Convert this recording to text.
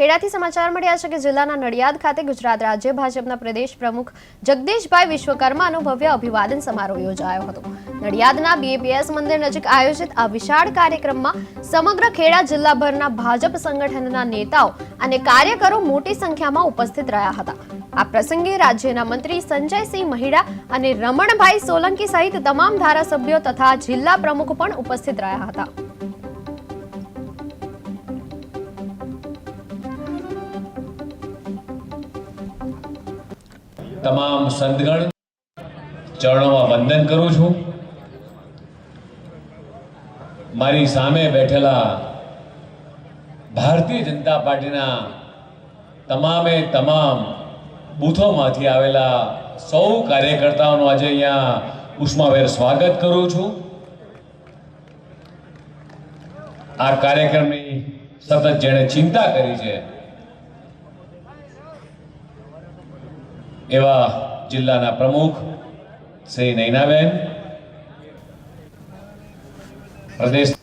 ખેડાથી સમાચાર મળ્યા છે કે જિલ્લાના નડિયાદ ખાતે ગુજરાત રાજ્ય ભાજપના પ્રદેશ પ્રમુખ જગદીશભાઈ વિશ્વકર્માનો ભવ્ય અભિવાદન સમારોહ યોજાયો હતો. નડિયાદના બીએપીએસ મંદિર નજીક આયોજિત આ વિશાળ કાર્યક્રમમાં સમગ્ર ખેડા જિલ્લાભરના ભાજપ સંગઠનના નેતાઓ અને કાર્યકરો મોટી સંખ્યામાં ઉપસ્થિત રહ્યા હતા. આ પ્રસંગે રાજ્યના મંત્રી સંજયસિંહ મહિડા અને રમણભાઈ સોલંકી સહિત તમામ ધારાસભ્યો તથા જિલ્લા પ્રમુખ પણ ઉપસ્થિત રહ્યા હતા. તમામ સંતગણ ચરણોમાં વંદન કરું છું. મારી સામે બેઠેલા ભારતીય જનતા પાર્ટીના તમામે તમામ બૂથોમાંથી આવેલા સૌ કાર્યકર્તાઓનું આજે અહીંયા ઉષ્માભેર સ્વાગત કરું છું. આ કાર્યક્રમની સતત જેણે ચિંતા કરી છે એવા જિલ્લાના પ્રમુખ શ્રી નૈનાબેન પ્રદેશ